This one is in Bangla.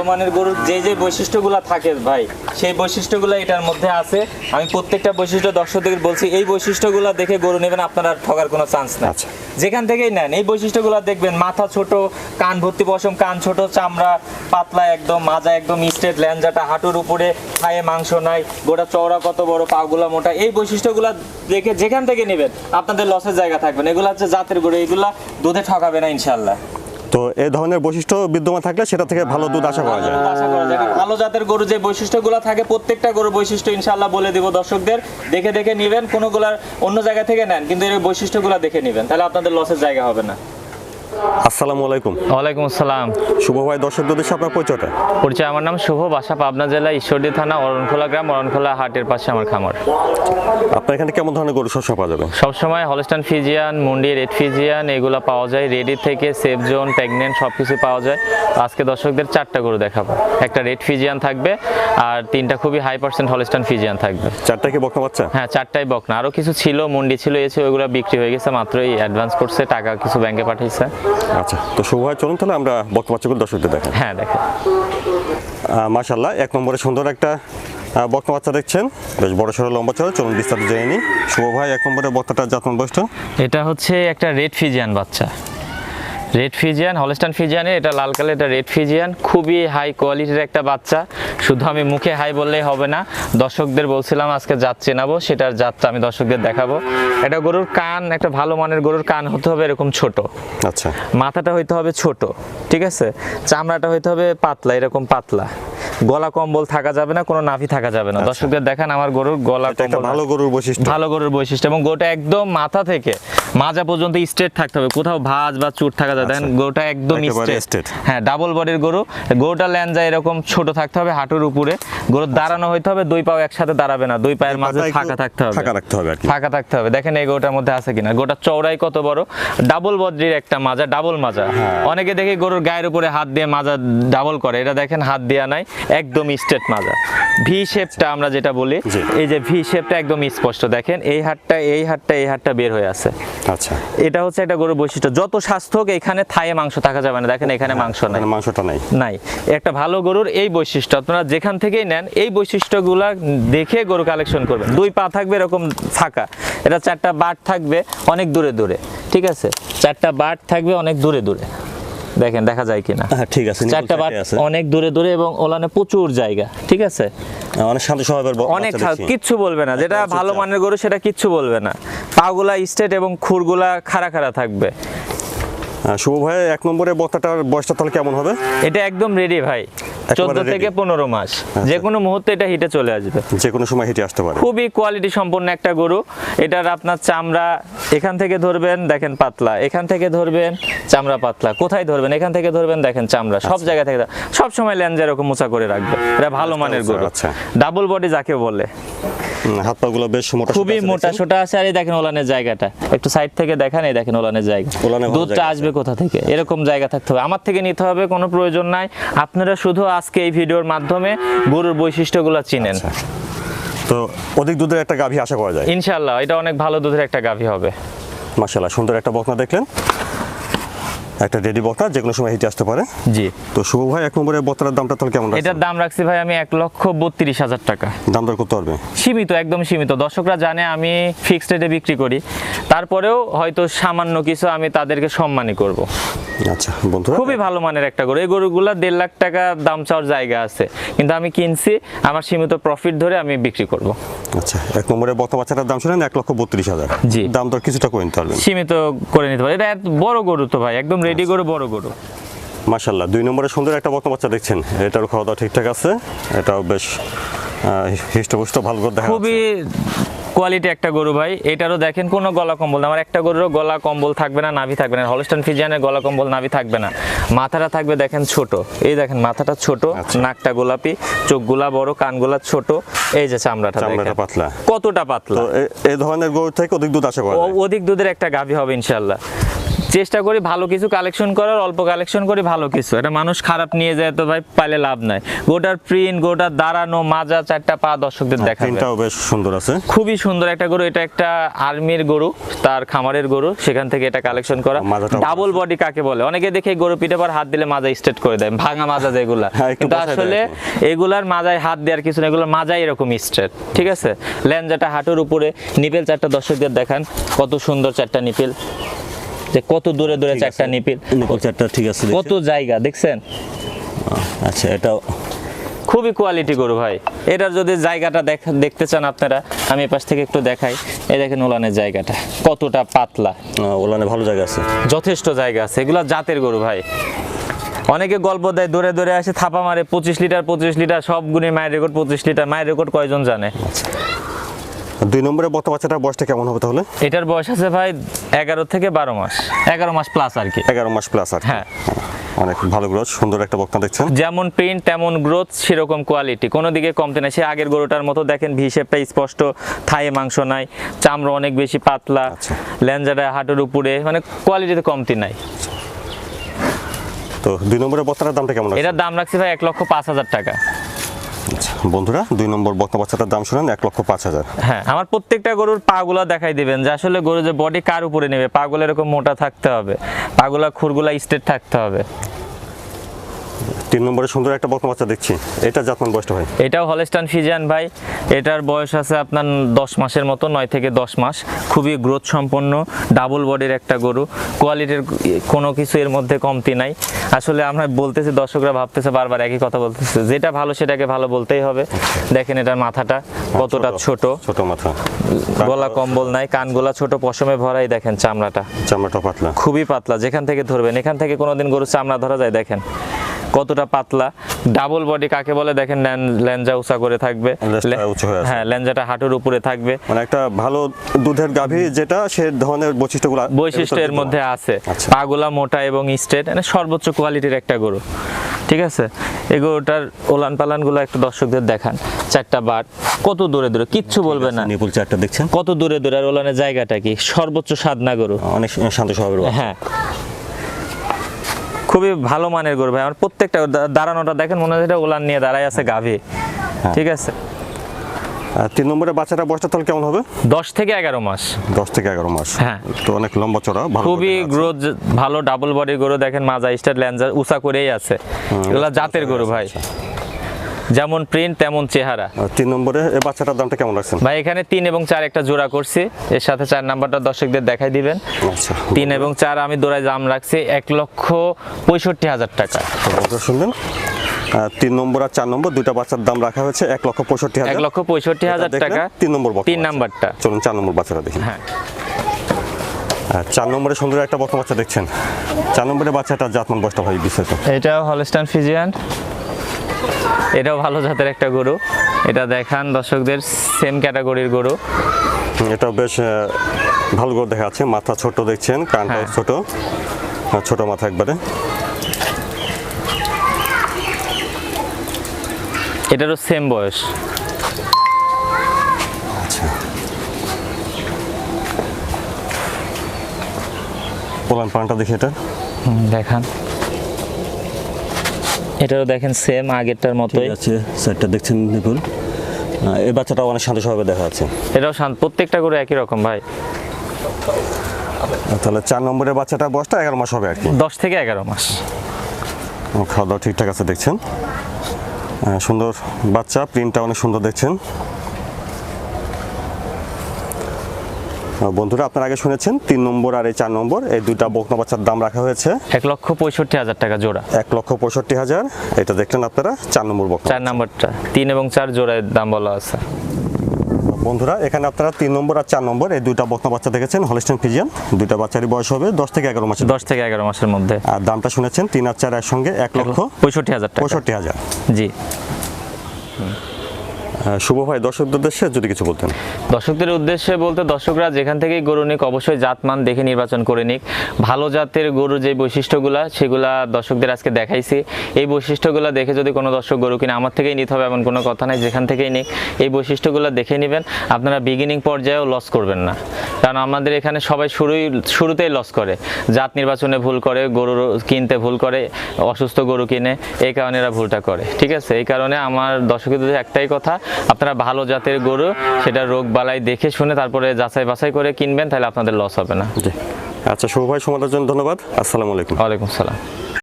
ভালো মানের গরুর যে যে বৈশিষ্ট্যগুলো থাকে ভাই সেই বৈশিষ্ট্যগুলো এটার মধ্যে আছে। আমি প্রত্যেকটা বৈশিষ্ট্য দর্শকদের বলছি এই বৈশিষ্ট্যগুলো দেখে গরু নেবেন আপনার আর ঠকার কোনো চান্স নাই। আচ্ছা। যেখান থেকেই নেন এই বৈশিষ্ট্যগুলো দেখবেন মাথা ছোট কান ভর্তি পশম কান ছোট চামড়া পাতলা একদম মাজা একদম স্ট্রেট ল্যাঞ্জাটা হাঁটুর উপরে খায়ে মাংস নাই গোটা চওড়া কত বড় পাগুলা মোটা এই বৈশিষ্ট্যগুলো দেখে যেখান থেকে নেবেন আপনাদের লসের জায়গা থাকবেন এগুলো হচ্ছে জাতের গরু এগুলা দুধে ঠকাবে না ইনশাল্লাহ তো এই ধরনের বৈশিষ্ট্য বিদ্যমান থাকলে সেটা থেকে ভালো দুধ আশা করা যায়। ভালো আশা করা যায়। কারণ ভালো জাতের গরু যে বৈশিষ্ট্যগুলো থাকে প্রত্যেকটা গরুর বৈশিষ্ট্য ইনশাল্লাহ বলে দিব দর্শকদের। দেখে দেখে নেবেন কোনোগুলার অন্য জায়গা থেকে নেন কিন্তু এর বৈশিষ্ট্যগুলো দেখে নেবেন। তাহলে আপনাদের লসের জায়গা হবে না। আসসালামু আলাইকুম। ওয়ালাইকুম আসসালাম। শুভ ভাই দর্শকদের উদ্দেশ্যে আপনার পরিচয়টা। পরিচয় আমার নাম শুভ বাসা পাবনা জেলা ঈশ্বরদী থানা অরণখোলা গ্রাম অরণখোলা হাটের পাশে আমার খামার। আপনার এখানে কেমন ধরনের গরু সবসময় পাওয়া যাবে? সবসময় হলস্টান ফিজিয়ান মুন্ডি রেড ফিজিয়ান এগুলো পাওয়া যায়। রেডি থেকে সেফ জোন প্রেগনেন্ট সব কিছু পাওয়া যায়। আজকে দর্শকদের চারটা গরু দেখাবো। একটা রেড ফিজিয়ান থাকবে আর তিনটা খুবই হাই পার্সেন্ট হলস্টান ফিজিয়ান থাকবে। চারটা কি বকনা বাচ্চা? হ্যাঁ চারটাই বকনা। আরও কিছু ছিল মুন্ডি ছিল এসে ওইগুলো বিক্রি হয়ে গেছে মাত্রই অ্যাডভান্স করছে টাকা কিছু ব্যাংকে পাঠিয়েছে আচ্ছা তো শুভ ভাই চলুন তাহলে আমরা বকনা বাচ্চাগুলো দর্শকদের দেখেন। হ্যাঁ দেখেন। মাশাল্লাহ এক নম্বরে সুন্দর একটা বক্তা বাচ্চা দেখছেন। বেশ বড় সড়ো লম্বা চড়ো চলুন বিস্তারিত জেনে নিই। শুভ ভাই এক নম্বরে বক্তাটা জাতমান বৈষ্ঠ এটা হচ্ছে একটা রেড ফিজিয়ান বাচ্চা। রেড ফিজিয়ান হলস্টান ফিজিয়ানের এটা লাল কালার এটা রেড ফিজিয়ান খুবই হাই কোয়ালিটির একটা বাচ্চা। শুধু আমি মুখে হাই বললেই হবে না দর্শকদের বলছিলাম আজকে জাত চেনাবো সেটার জাতটা আমি দর্শকদের দেখাবো। এটা গরুর কান একটা ভালো মানের গরুর কান হতে হবে এরকম ছোট। আচ্ছা। মাথাটা হইতে হবে ছোট ঠিক আছে? চামড়াটা হইতে হবে পাতলা এরকম পাতলা। গলা কম্বল থাকা যাবে না কোনো নাভি থাকা যাবে না। দর্শকদের দেখান আমার গরুর গলা ভালো গরুর বৈশিষ্ট্য। ভালো গরুর বৈশিষ্ট্য এবং গোটা একদম মাথা থেকে মাজা পর্যন্ত স্ট্রেট থাকতে হবে। কোথাও ভাঁজ বা চুট থাকা যায়। দেখেন গোটা একদম স্ট্রেট হ্যাঁ ডাবল বডির গরু। গোটা ল্যাঞ্জা এরকম ছোট থাকতে হবে হাঁটুর উপরে। গরুর দাঁড়ানো হইতে হবে দুই পাও একসাথে দাঁড়াবে না। দুই পায়ের মাঝে ফাঁকা থাকতে হবে। ফাঁকা রাখতে হবে ফাঁকা থাকতে হবে। দেখেন এই গোটার মধ্যে আছে কিনা। গোটা চৌড়াই কত বড়? ডাবল বদ্রির একটা মাজা ডাবল মাজা। হ্যাঁ। অনেকে দেখি গরুর গায়ের উপরে হাত দিয়ে মাজা ডাবল করে। এটা দেখেন হাত দেয়া নাই একদম স্ট্রেট মাজা। ভি শেপটা আমরা যেটা বলি এই যে ভি শেপটা একদম স্পষ্ট। দেখেন এই হাতটা এই হাতটা এই হাতটা বের হয়ে আছে। আচ্ছা। এটা হচ্ছে একটা গরুর বৈশিষ্ট্য। যত স্বাস্থ্য এখানে থায়ে মাংস থাকা যাবে না। দেখেন এখানে মাংস নাই। মাংসটা নেই। নাই। একটা ভালো গরুর এই বৈশিষ্ট্য আপনারা যেখান থেকেই নেন এই বৈশিষ্ট্যগুলা দেখে গরু কালেকশন করবেন। দুই পা থাকবে এরকম ফাঁকা। এটা চারটা বাট থাকবে অনেক দূরে দূরে। ঠিক আছে? চারটা বাট থাকবে অনেক দূরে দূরে। দেখেন দেখা যায় কিনা? হ্যাঁ ঠিক আছে চারটা বাট অনেক দূরে দূরে এবং ওলানে প্রচুর জায়গা। ঠিক আছে? অনেক শান্ত স্বভাবের অনেক। কিচ্ছু বলবে না। যেটা ভালো মানের গরু সেটা কিচ্ছু বলবে না। পাগুলা স্টেট এবং খুরগুলা খাড়া খাড়া থাকবে। শুভ ভাই এক নম্বরে বক্তাটার বয়সটা তাহলে কেমন হবে? এটা একদম রেডি ভাই। চোদ্দ থেকে পনেরো মাস। যে কোনো মুহূর্তে এটা হিটে চলে আসবে। যে কোনো সময় হিটে আসতে পারে। খুবই কোয়ালিটি সম্পন্ন একটা গরু। এটার আপনার চামড়া এখান থেকে ধরবেন দেখেন পাতলা। এখান থেকে ধরবেন চামড়া পাতলা। কোথায় ধরবেন? এখান থেকে ধরবেন দেখেন চামড়া। সব জায়গা থেকে সব সময় লেন্স এরকম মোচা করে রাখবে। এটা ভালো মানের গরু। আচ্ছা। ডাবল বডি যাকে বলে। হাত পা গুলো বেশ মোটা খুবই মোটা সোটা আছে আর এই দেখেন ওলানের জায়গাটা। একটু সাইড থেকে দেখেন এই দেখেন ওলানের জায়গা। দুধটা আসবে কোথা থেকে? এরকম জায়গা থাকতে হবে। আমার থেকে নিতে হবে কোনো প্রয়োজন নাই। আপনারা শুধু আজকে এই ভিডিওর মাধ্যমে গরুর বৈশিষ্ট্যগুলো চিনেন। আচ্ছা। তো অধিক দুধের একটা গাভী আশা করা যায়। ইনশাল্লাহ এটা অনেক ভালো দুধের একটা গাভী হবে। মাশাল্লাহ সুন্দর একটা বকনা দেখলেন। একটা রেডি বক্তা যে কোনো সময় হেঁটে আসতে পারে। জি। তো শুভ ভাই এক নম্বরের বক্তার দামটা তাহলে কেমন এটার দাম রাখছি ভাই আমি এক লক্ষ বত্রিশ হাজার টাকা। দাম দর করতে পারবে? সীমিত একদম সীমিত। দর্শকরা জানে আমি ফিক্সড রেটে বিক্রি করি। তারপরেও হয়তো সামান্য কিছু আমি তাদেরকে সম্মানই করব। আচ্ছা বন্ধুরা। খুবই ভালো মানের একটা গরু। এই গরুগুলা দেড় লাখ টাকা দাম চাওয়ার জায়গা আছে। কিন্তু আমি কিনছি আমার সীমিত প্রফিট ধরে আমি বিক্রি করব। আচ্ছা এক নম্বরে বকনা বাচ্চাটার দাম শুনেন এক লক্ষ বত্রিশ হাজার। জি। দাম দর কিছুটা করে নিতে পারবেন। সীমিত করে নিতে পারি। এটা বড় গরু তো ভাই একদম রেডি গরু বড় গরু। মাশাল্লাহ দুই নম্বরে সুন্দর একটা বকনা বাচ্চা দেখছেন। এটার খাওয়া দাওয়া ঠিকঠাক আছে। এটাও বেশ হৃষ্টপুষ্ট ভালো করে দেখা খুবই কোয়ালিটি একটা গরু ভাই এটারও দেখেন কোনো গলা কম্বল আমার একটা গরুরও গলা কম্বল থাকবে না নাভি থাকবে না। হলস্টান ফিজিয়ানের গলা কম্বল নাভি থাকবে না। মাথাটা থাকবে দেখেন ছোট। এই দেখেন মাথাটা ছোট আচ্ছা। নাকটা গোলাপি চোখগুলা বড় কানগুলা ছোট। এই যে চামড়াটা চামড়াটা পাতলা। কতটা পাতলা। এই ধরনের গরু থেকে অধিক দুধ আশা করা অধিক দুধের একটা গাভী হবে ইনশাল্লাহ চেষ্টা করি ভালো কিছু কালেকশন করার অল্প কালেকশন করি ভালো কিছু। এটা মানুষ খারাপ নিয়ে যায় তো ভাই পাইলে লাভ নাই। গোটার প্রিন্ট গোটার দাঁড়ানো মাজা চারটা পা দর্শকদের দেখাবে তিনটাও বেশ সুন্দর আছে। খুবই সুন্দর একটা গরু এটা একটা আর্মির গরু তার খামারের গরু সেখান থেকে এটা কালেকশন করা। ডাবল বডি কাকে বলে? অনেকে দেখে গরু পিঠে পর হাত দিলে মাজা স্ট্রেট করে দেয় ভাঙা মাজা যেগুলা। হ্যাঁ, কিন্তু আসলে এগুলার মাজায় হাত দেওয়ার কিছু না এগুলোর মাজাই এরকম স্ট্রেট ঠিক আছে? ল্যাঞ্জাটা হাঁটুর উপরে নিপেল চারটা দর্শকদের দেখান কত সুন্দর চারটা নিপেল। যে কত দূরে দূরে চারটা নিপিল। চারটা ঠিক আছে কত জায়গা দেখছেন? আচ্ছা এটাও খুবই কোয়ালিটি গরু ভাই। এটার যদি জায়গাটা দেখ- দেখতে চান আপনারা আমি পাশ থেকে একটু দেখাই। এই দেখেন ওলানের জায়গাটা কতটা পাতলা। ওলানে ভালো জায়গা আছে। যথেষ্ট জায়গা আছে এগুলো জাতের গরু ভাই। অনেকে গল্প দেয় দৌড়ে দৌড়ে আসে থাপা মারে পঁচিশ লিটার পঁচিশ লিটার সব গুণে মায়ের রেকর্ড পঁচিশ লিটার। মায়ের রেকর্ড কয়জন জানে? দুই নম্বরে বর্ত বাচ্চাটার বয়সটা কেমন হবে তাহলে? এটার বয়স আছে ভাই এগারো থেকে বারো মাস। এগারো মাস প্লাস আর কি। এগারো মাস প্লাস আর। হ্যাঁ। অনেক ভালো গ্রোথ সুন্দর একটা বক্তা দেখছেন। যেমন প্রিন্ট তেমন গ্রোথ সেরকম কোয়ালিটি কোনো দিকে কমতে নাই। সে আগের গরুটার মতো দেখেন ভি শেপটা স্পষ্ট থায়ে মাংস নাই চামড়া অনেক বেশি পাতলা আচ্ছা। ল্যাঞ্জাটা হাঁটুর উপরে মানে কোয়ালিটিতে কমতি নাই। তো দুই নম্বরের বক্তাটার দামটা কেমন এটার দাম রাখছি ভাই এক লক্ষ পাঁচ হাজার টাকা। বন্ধুরা, দুই নম্বর বক্তা বাচ্চাটার দাম শুনেন, এক লক্ষ পাঁচ হাজার। হ্যাঁ আমার প্রত্যেকটা গরুর পাগুলা দেখাই দিবেন যে আসলে গরু যে বডি কার উপরে নেবে? পাগুলো এরকম মোটা থাকতে হবে, পাগুলা খুরগুলা স্টেট থাকতে হবে। তিন নম্বরে সুন্দর একটা বক্তা বাচ্চা দেখছি। এটা জাতমান বয়সটা ভাই? এটাও হলেস্টান ফিজিয়ান ভাই। এটার বয়স আছে আপনার দশ মাসের মতো নয় থেকে দশ মাস। খুবই গ্রোথ সম্পন্ন ডাবল বডির একটা গরু। কোয়ালিটির কোনো কিছু এর মধ্যে কমতি নাই। আসলে আমরা বলতেছি দর্শকরা ভাবতেছে বারবার একই কথা বলতেছে। যেটা ভালো সেটাকে ভালো বলতেই হবে। দেখেন এটার মাথাটা কতটা ছোট ছোট। মাথা। গলা কম্বল নাই কানগুলা ছোট পশমে ভরাই দেখেন চামড়াটা। চামড়াটা পাতলা। খুবই পাতলা যেখান থেকে ধরবেন এখান থেকে কোনোদিন গরু চামড়া ধরা যায় দেখেন। কতটা পাতলা? ডাবল বডি কাকে বলে? দেখেন ল্যাঞ্জা উঁচা করে থাকবে। হয়ে ল্যাঞ্জাটা হাঁটুর উপরে থাকবে। মানে একটা ভালো দুধের গাভী যেটা সে ধরনের বৈশিষ্ট্যগুলো বৈশিষ্ট্য এর মধ্যে আছে। আচ্ছা। পাগুলা মোটা এবং স্ট্রেট মানে সর্বোচ্চ কোয়ালিটির একটা গরু। ঠিক আছে? এই গরুটার ওলান পালানগুলো একটু দর্শকদের দেখান। চারটা বার কত দূরে দূরে? কিচ্ছু বলবে না। নিপুল চারটা দেখছেন। কত দূরে দূরে আর ওলানের জায়গাটা কি? সর্বোচ্চ সাদনা গরু? অনেক শান্ত স্বভাবের। হ্যাঁ। খুবই ভালো মানের গরু ভাই। আমার প্রত্যেকটা দাঁড়ানোটা দেখেন মনে হয় ওলান নিয়ে দাঁড়ায় আছে গাভী। ঠিক আছে? আর তিন নম্বরের বাচ্চাটা বয়সটা তাহলে কেমন হবে? দশ থেকে এগারো মাস। দশ থেকে এগারো মাস। হ্যাঁ। তো অনেক লম্বা চড়া খুবই গ্রোথ ভালো ডাবল বডি গরু দেখেন মাজা স্টার ল্যান্সার উঁচা করেই আছে। এগুলা জাতের গরু ভাই। যেমন প্রিন্ট তেমন চেহারা। তিন নম্বরে এই বাচ্চাটার দামটা কেমন রাখছেন? ভাই এখানে তিন এবং চার একটা জোড়া করছি। এর সাথে চার নাম্বারটা দর্শকদের দেখাই দিবেন। আচ্ছা। তিন এবং চার আমি দোড়ায় দাম রাখছি এক লক্ষ পঁয়ষট্টি হাজার টাকা। তো বন্ধুরা শুনলেন তিন নম্বর আর চার নম্বর দুইটা বাচ্চার দাম রাখা হয়েছে এক লক্ষ পঁয়ষট্টি হাজার। এক লক্ষ পঁয়ষট্টি হাজার টাকা। তিন নম্বর তিন। নাম্বারটা। চলুন চার নম্বর বাচ্চাটা দেখি। হ্যাঁ। আর চার নম্বরে সুন্দর একটা বক্তা বাচ্চা দেখছেন। চার নম্বরের বাচ্চাটা জাতমান বয়সটা ভাই বিস্তারিত। এটাও হলস্টান ফিজিয়ান এটাও ভালো জাতের একটা গরু। এটা দেখান দর্শকদের সেম ক্যাটাগরির গরু। এটা বেশ ভালো করে দেখা যাচ্ছে। মাথা ছোট দেখছেন কানটাও হ্যাঁ। ছোট। ছোট মাথা একবারে। এটারও সেম বয়স। আচ্ছা। পোলান পানটা দেখি এটা। দেখান। এটারও দেখেন সেম আগেরটার মতোই। আছে সেটটা দেখছেন দেখুন। এই বাচ্চাটা অনেক শান্ত স্বভাবে দেখা যাচ্ছে। এটাও শান্ত প্রত্যেকটা করে একই রকম ভাই। তাহলে চার নম্বরের বাচ্চাটা বয়সটা এগারো মাস হবে আর কি? দশ থেকে এগারো মাস। খাওয়া দাওয়া ঠিকঠাক আছে দেখছেন? সুন্দর বাচ্চা প্রিন্টটা অনেক সুন্দর দেখছেন। বন্ধুরা আপনারা আগে শুনেছেন তিন নম্বর আর এই চার নম্বর এই দুইটা বকনা বাচ্চার দাম রাখা হয়েছে। এক লক্ষ পঁয়ষট্টি হাজার টাকা জোড়া। এক লক্ষ পঁয়ষট্টি হাজার এটা দেখলেন আপনারা চার নম্বর বকনা চার নম্বরটা তিন এবং চার জোড়ায় দাম বলা আছে। বন্ধুরা এখানে আপনারা তিন নম্বর আর চার নম্বর এই দুইটা বকনা বাচ্চা দেখেছেন হলিস্টেন ফিজিয়ান দুইটা বাচ্চারই বয়স হবে দশ থেকে এগারো মাসের দশ থেকে এগারো মাসের মধ্যে। আর দামটা শুনেছেন তিন আর চার একসঙ্গে এক লক্ষ পঁয়ষট্টি হাজার টাকা। পঁয়ষট্টি হাজার। জি। শুভ ভাই, দর্শকদের উদ্দেশ্যে যদি কিছু বলতেন। দর্শকদের উদ্দেশ্যে বলতে, দর্শকরা যেখান থেকেই গরু নিক, অবশ্যই জাতমান দেখে নির্বাচন করে নিক। ভালো জাতের গরুর যে বৈশিষ্ট্যগুলা, সেগুলা দর্শকদের আজকে দেখাইছি। এই বৈশিষ্ট্যগুলো দেখে যদি কোনো দর্শক গরু কিনে, আমার থেকেই নিতে হবে এমন কোনো কথা নাই, যেখান থেকেই নিক। এই বৈশিষ্ট্যগুলো দেখে নেবেন, আপনারা বিগিনিং পর্যায়েও লস করবেন না। কারণ আমাদের এখানে সবাই শুরুই, শুরুতেই লস করে। জাত নির্বাচনে ভুল করে, গরু কিনতে ভুল করে, অসুস্থ গরু কিনে, এই কারণে এরা ভুলটা করে। ঠিক আছে? এই কারণে আমার দর্শকদের একটাই কথা আপনারা ভালো জাতের গরু সেটা রোগ বালাই দেখে শুনে তারপরে যাচাই বাছাই করে কিনবেন তাহলে আপনাদের লস হবে না। আচ্ছা শুভ ভাই সমাধানের জন্য ধন্যবাদ। আসসালামু আলাইকুম। ওয়ালাইকুম সালাম